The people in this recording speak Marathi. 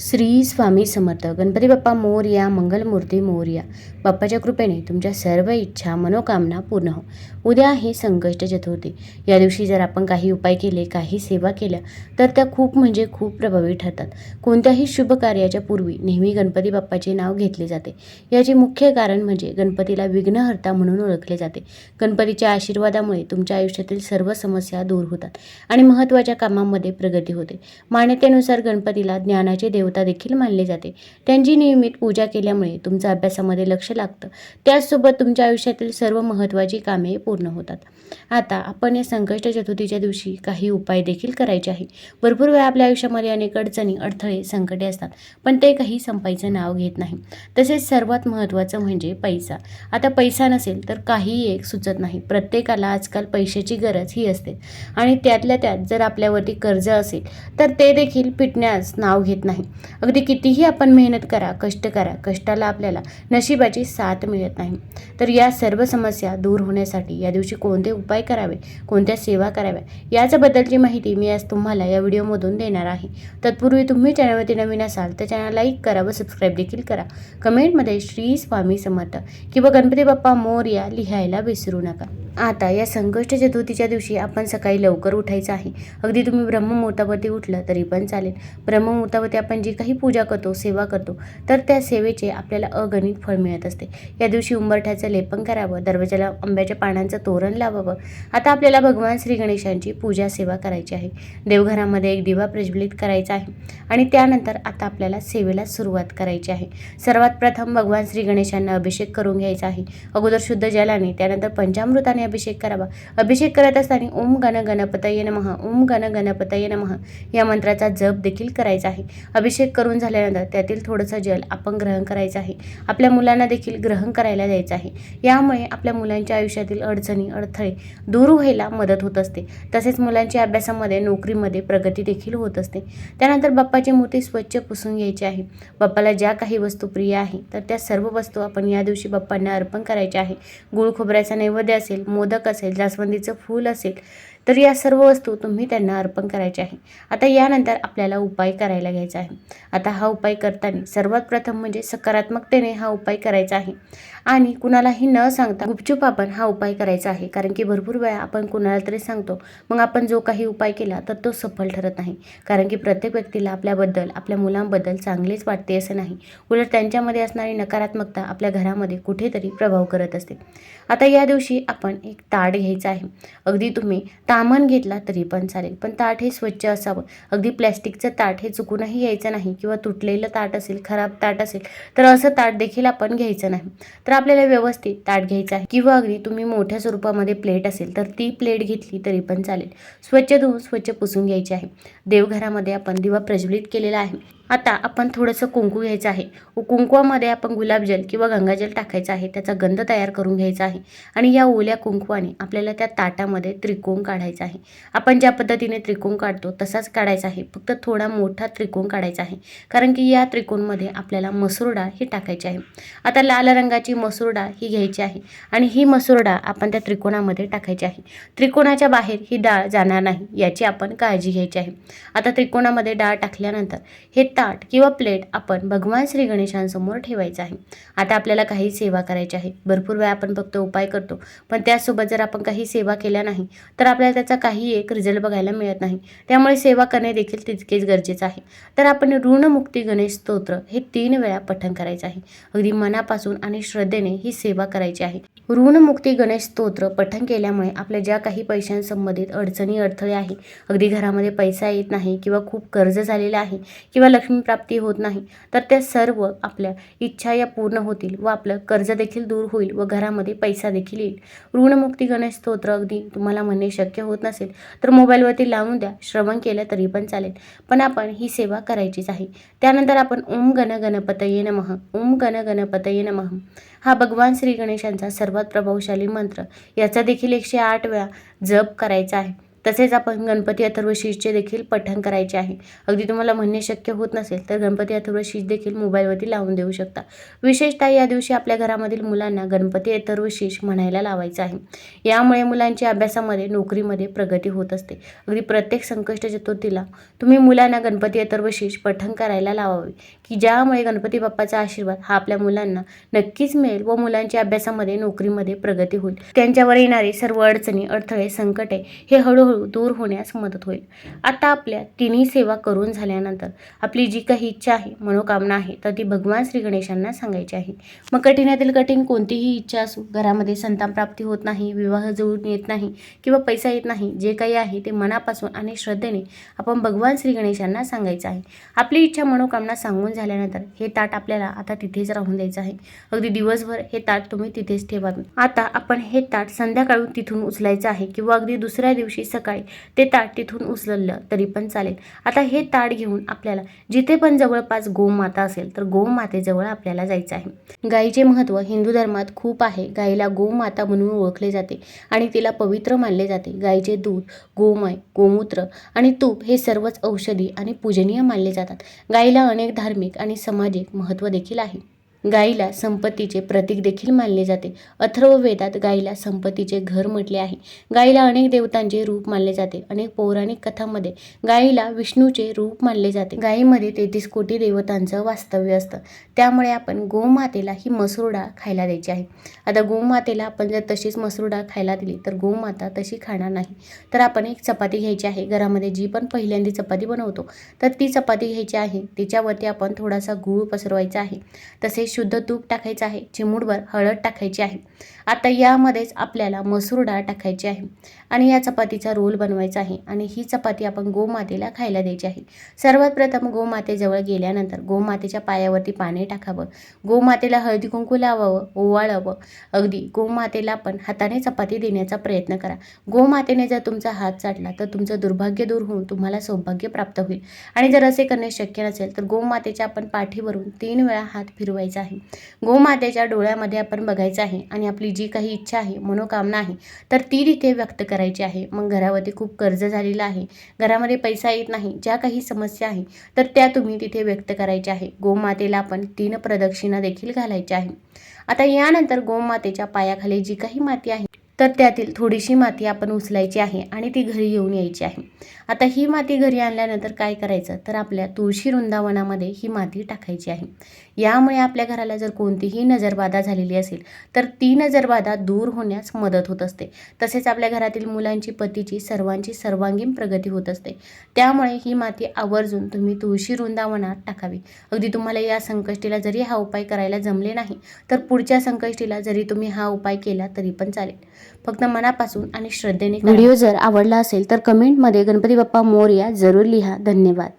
श्री स्वामी समर्थ. गणपती बाप्पा मोरया मंगलमूर्ती मोरया. बाप्पाच्या कृपेने तुमच्या सर्व इच्छा मनोकामना पूर्ण हो. उद्या हे संकष्ट चतुर्थी या दिवशी जर आपण काही उपाय केले काही सेवा केल्या तर त्या खूप म्हणजे खूप प्रभावी ठरतात. कोणत्याही शुभ कार्याच्या पूर्वी नेहमी गणपती बाप्पाचे नाव घेतले जाते. याचे मुख्य कारण म्हणजे गणपतीला विघ्नहर्ता म्हणून ओळखले जाते. गणपतीच्या आशीर्वादामुळे तुमच्या आयुष्यातील सर्व समस्या दूर होतात आणि महत्त्वाच्या कामांमध्ये प्रगती होते. मान्यतेनुसार गणपतीला ज्ञानाचे देव देवता देखील मानले जाते. त्यांची नियमित पूजा केल्यामुळे तुमचं अभ्यासामध्ये लक्ष लागतं. त्याचसोबत तुमच्या आयुष्यातील सर्व महत्त्वाची कामे पूर्ण होतात. आता आपण या संकष्ट चतुर्थीच्या दिवशी काही उपाय देखील करायचे आहे भरपूर वेळा आपल्या आयुष्यामध्ये अनेक अडचणी अडथळे संकटे असतात. पण ते काही संपायचं नाव घेत नाही. तसेच सर्वात महत्त्वाचं म्हणजे पैसा. आता पैसा नसेल तर काहीही एक सुचत नाही. प्रत्येकाला आजकाल पैशाची गरज ही असते. आणि त्यातल्या त्यात जर आपल्यावरती कर्ज असेल तर ते देखील पिटण्यास नाव घेत नाही. अगदी कितीही आपण मेहनत करा कष्ट करा कष्टाला आपल्याला नशिबाची साथ मिळत नाही. तर या सर्व समस्या दूर होण्यासाठी या दिवशी कोणते उपाय करावे कोणत्या सेवा कराव्या याच्याबद्दलची माहिती मी आज तुम्हाला या व्हिडिओमधून देणार आहे. तत्पूर्वी तुम्ही चॅनलवरती नवीन असाल तर चॅनल लाईक करा व सबस्क्राईब देखील करा. कमेंटमध्ये श्री स्वामी समर्थ किंवा गणपती बाप्पा मोर्या लिहायला विसरू नका. आता या संकष्ट चतुर्थीच्या दिवशी आपण सकाळी लवकर उठायचं आहे. अगदी तुम्ही ब्रह्ममुहूर्तावरती उठलं तरी पण चालेल. ब्रह्ममुहूर्तावरती आपण जी काही पूजा करतो सेवा करतो तर त्या सेवेचे आपल्याला अगणित फळ मिळत असते. या दिवशी उंबरठ्याचं लेपन करावं दरवाजाला आंब्याच्या पानांचं तोरण लावावं. आता आपल्याला भगवान श्री गणेशांची पूजा सेवा करायची आहे. देवघरामध्ये एक दिवा प्रज्वलित करायचा आहे आणि त्यानंतर आता आपल्याला सेवेला सुरुवात करायची आहे. सर्वात प्रथम भगवान श्री गणेशांना अभिषेक करून घ्यायचा आहे. अगोदर शुद्ध जलाने त्यानंतर पंचामृताने अभिषेक करावा. अभिषेक करत असताना ओम गण गणपतय नमः ओम गण गणपतय नमः या मंत्राचा जप देखील करायचा आहे. अभिषेक करून झाल्यानंतर त्यातील थोडंसं जल आपण ग्रहण करायचं आहे. आपल्या मुलांना देखील ग्रहण करायला द्यायचं आहे. यामुळे आपल्या मुलांच्या आयुष्यातील अडचणी अडथळे दूर व्हायला मदत होत असते. तसेच मुलांच्या अभ्यासामध्ये नोकरीमध्ये प्रगती देखील होत असते. त्यानंतर बाप्पाची मूर्ती स्वच्छ पुसून घ्यायची आहे. बाप्पाला ज्या काही वस्तू प्रिय आहे तर त्या सर्व वस्तू आपण या दिवशी बाप्पांना अर्पण करायच्या आहे. गुळ खोबऱ्याचा नैवेद्य असेल मोदक असेल जास्वंदीचं फूल असेल तर या सर्व वस्तू तुम्ही त्यांना अर्पण करायच्या आहे. आता यानंतर आपल्याला उपाय करायला घ्यायचा आहे. आता हा उपाय करताना सर्वात प्रथम म्हणजे सकारात्मकतेने हा उपाय करायचा आहे. आणि कुणालाही न सांगता गुपचूप आपण हा उपाय करायचा आहे. कारण की भरपूर वेळा आपण कुणाला तरी सांगतो मग आपण जो काही उपाय केला तर तो सफल ठरत नाही. कारण की प्रत्येक व्यक्तीला आपल्याबद्दल आपल्या मुलांबद्दल चांगलेच वाटते असं नाही. उलट त्यांच्यामध्ये असणारी नकारात्मकता आपल्या घरामध्ये कुठेतरी प्रभाव करत असते. आता या दिवशी आपण एक ताट घ्यायचा आहे. अगदी तुम्ही तामण घेतला तरी पण चालेल. पण ताट हे स्वच्छ असावं. अगदी प्लॅस्टिकचं ताट हे चुकूनही यायचं नाही किंवा तुटलेलं ताट असेल खराब ताट असेल तर असं ताट देखील आपण घ्यायचं नाही. तर आपल्याला व्यवस्थित ताट घ्यायचं आहे. किंवा अगदी तुम्ही मोठ्या स्वरूपामध्ये प्लेट असेल तर ती प्लेट घेतली तरी पण चालेल. स्वच्छ धुवून स्वच्छ पुसून घ्यायची आहे. देवघरामध्ये आपण दिवा प्रज्वलित केलेला आहे. आता आपण थोडंसं कुंकू घ्यायचं आहे. कुंकवामध्ये आपण गुलाबजल किंवा गंगाजल टाकायचं आहे. त्याचा गंध तयार करून घ्यायचा आहे. आणि या ओल्या कुंकवाने आपल्याला त्या ताटामध्ये त्रिकोण काढायचा आहे. आपण ज्या पद्धतीने त्रिकोण काढतो तसाच काढायचा आहे. फक्त थोडा मोठा त्रिकोण काढायचा आहे. कारण की या त्रिकोणमध्ये आपल्याला मसूर डाळ ही टाकायची आहे. आता लाल रंगाची मसूर डाळ ही घ्यायची आहे. आणि ही मसूर डाळ आपण त्या त्रिकोणामध्ये टाकायची आहे. त्रिकोणाच्या बाहेर ही डाळ जाणार नाही याची आपण काळजी घ्यायची आहे. आता त्रिकोणामध्ये डाळ टाकल्यानंतर हे ताट किंवा प्लेट आपण भगवान श्री गणेशांसमोर ठेवायचं आहे. आता आपल्याला काही सेवा करायची आहे. भरपूर वेळा आपण फक्त उपाय करतो. पण त्यासोबत जर आपण काही सेवा केल्या नाही तर आपल्याला त्याचा काही एक रिझल्ट बघायला मिळत नाही. त्यामुळे सेवा करणे देखील तितकेच गरजेचं आहे. तर आपण ऋणमुक्ती गणेश स्तोत्र हे तीन वेळा पठण करायचं आहे. अगदी मनापासून आणि श्रद्धेने ही सेवा करायची आहे. ऋणमुक्ती गणेश स्तोत्र पठण केल्यामुळे आपल्या ज्या काही पैशांसंबंधित अडचणी अडथळे आहे अगदी घरामध्ये पैसा येत नाही किंवा खूप कर्ज झालेलं आहे किंवा लक्ष्मीप्राप्ती होत नाही तर त्या सर्व आपल्या इच्छा या पूर्ण होतील व आपलं कर्ज देखील दूर होईल व घरामध्ये पैसा देखील येईल. ऋणमुक्ती गणेश स्तोत्र अगदी तुम्हाला म्हणणे शक्य होत नसेल तर मोबाईलवरती लावून द्या श्रवण केलं तरी पण चालेल. पण आपण ही सेवा करायचीच आहे. त्यानंतर आपण ओम गण गणपतये नमः ओम गण गणपतये नमः. हा भगवान श्री गणेशांचा सर्वात प्रभावशाली मंत्र. याचा देखील एकशे आठ वेळा जप करायचा आहे. तसेच आपण गणपती अथर्वशीषचे देखील पठण करायचे आहे. अगदी तुम्हाला म्हणणे शक्य होत नसेल तर गणपती अथर्वशीष देखील मोबाईलवरती लावून देऊ शकता. विशेषतः या दिवशी आपल्या घरामधील मुलांना गणपती अथर्वशीष म्हणायला लावायचं आहे. यामुळे मुलांची अभ्यासामध्ये नोकरीमध्ये प्रगती होत असते. अगदी प्रत्येक संकष्ट चतुर्थीला तुम्ही मुलांना गणपती अथर्वशीष पठण करायला लावावे की ज्यामुळे गणपती बाप्पाचा आशीर्वाद हा आपल्या मुलांना नक्कीच मिळेल व मुलांच्या अभ्यासामध्ये नोकरीमध्ये प्रगती होईल. त्यांच्यावर येणारे सर्व अडचणी अडथळे संकटे हे हळूहळू दूर होण्यास मदत होईल. आता आपल्या तिन्ही सेवा करून झाल्यानंतर आपली जी काही इच्छा आहे मनोकामना आहे तर ती भगवान श्री गणेशांना सांगायची आहे. मग कठीणातील कठीण कोणतीही इच्छा असो घरामध्ये संतान प्राप्ती होत नाही विवाह जुळून येत नाही किंवा पैसा येत नाही जे काही आहे ते मनापासून आणि श्रद्धेने आपण भगवान श्री गणेशांना सांगायचं आहे. आपली इच्छा मनोकामना सांगून झाल्यानंतर हे ताट आपल्याला आता तिथेच राहून द्यायचं आहे. अगदी दिवसभर हे ताट तुम्ही तिथेच ठेवा. आता आपण हे ताट संध्याकाळून तिथून उचलायचं आहे किंवा अगदी दुसऱ्या दिवशी सकाळी ते ताट तिथून उचललं तरी पण चालेल. आता हे ताट घेऊन आपल्याला जिथे पण जवळपास गोमाता असेल तर गोमातेजवळ आपल्याला जायचं आहे. गायीचे महत्त्व हिंदू धर्मात खूप आहे. गायीला गोमाता म्हणून ओळखले जाते आणि तिला पवित्र मानले जाते. गायीचे दूध गोमय गोमूत्र आणि तूप हे सर्वच औषधी आणि पूजनीय मानले जातात. गायीला अनेक धार्मिक आणि सामाजिक महत्त्व देखील आहे. गाईला संपत्तीचे प्रतीक देखील मानले जाते. अथर्व वेदात गाईला संपत्तीचे घर म्हटले आहे. गाईला अनेक देवतांचे रूप मानले जाते. अनेक पौराणिक कथांमध्ये गाईला विष्णूचे रूप मानले जाते. गायीमध्ये तेहतीस कोटी देवतांचं वास्तव्य असतं. त्यामुळे आपण गोमातेला ही मसूर डाळ खायला द्यायची आहे. आता गोमातेला आपण जर तशीच मसूर डाळ खायला दिली तर गोमाता तशी खाणार नाही. तर आपण एक चपाती घ्यायची आहे. घरामध्ये जी पण पहिल्यांदी चपाती बनवतो तर ती चपाती घ्यायची आहे. तिच्यावरती आपण थोडासा गूळ पसरवायचा आहे. तसेच शुद्ध तूप टाकायचं आहे चिमूटभर हळद टाकायची आहे. आता यामध्येच आपल्याला मसूर डाळ टाकायची आहे आणि या चपातीचा रोल बनवायचा आहे आणि ही चपाती आपण गोमातेला खायला द्यायची आहे. सर्वात प्रथम गोमातेजवळ गेल्यानंतर गोमातेच्या पायावरती पाणी टाकावं. गोमातेला हळदी कुंकू लावावं ओवाळावं. अगदी गोमातेला आपण हाताने चपाती देण्याचा प्रयत्न करा. गोमातेने जर तुमचा हात चाटला तर तुमचं दुर्भाग्य दूर होऊन तुम्हाला सौभाग्य प्राप्त होईल. आणि जर असे करणे शक्य नसेल तर गोमातेच्या आपण पाठीवरून तीन वेळा हात फिरवायचा आहे. गोमातेच्या डोळ्यामध्ये आपण बघायचं आहे आणि आपली जी काही इच्छा आहे मनोकामना आहे तर ती तिथे व्यक्त करायची आहे. मग घरावरती खूप कर्ज झालेलं आहे. घरामध्ये पैसा येत नाही. ज्या काही समस्या आहे तर त्या तुम्ही तिथे व्यक्त करायच्या आहे. गोमातेला आपण तीन प्रदक्षिणा देखील घालायच्या आहे आता यानंतर गोमातेच्या पायाखाली जी काही माती आहे तर त्यातील थोडीशी माती आपण उचलायची आहे आणि ती घरी येऊन यायची आहे. आता ही माती घरी आणल्यानंतर काय करायचं? तर आपल्या तुळशी वृंदावनामध्ये ही माती टाकायची आहे. यामुळे आपल्या घराला जर कोणतीही नजरबाधा झालेली असेल तर ती नजरबाधा दूर होण्यास मदत होत असते. तसेच आपल्या घरातील मुलांची पतीची सर्वांची सर्वांगीण प्रगती होत असते. त्यामुळे ही माती आवर्जून तुम्ही तुळशी वृंदावनात टाकावी. अगदी तुम्हाला या संकष्टीला जरी हा उपाय करायला जमले नाही तर पुढच्या संकष्टीला जरी तुम्ही हा उपाय केला तरी पण चालेल. फक्त मनापासून आणि श्रद्धेने व्हिडिओ जर आवडला असेल तर कमेंटमध्ये गणपती बाप्पा मोरया जरूर लिहा. धन्यवाद.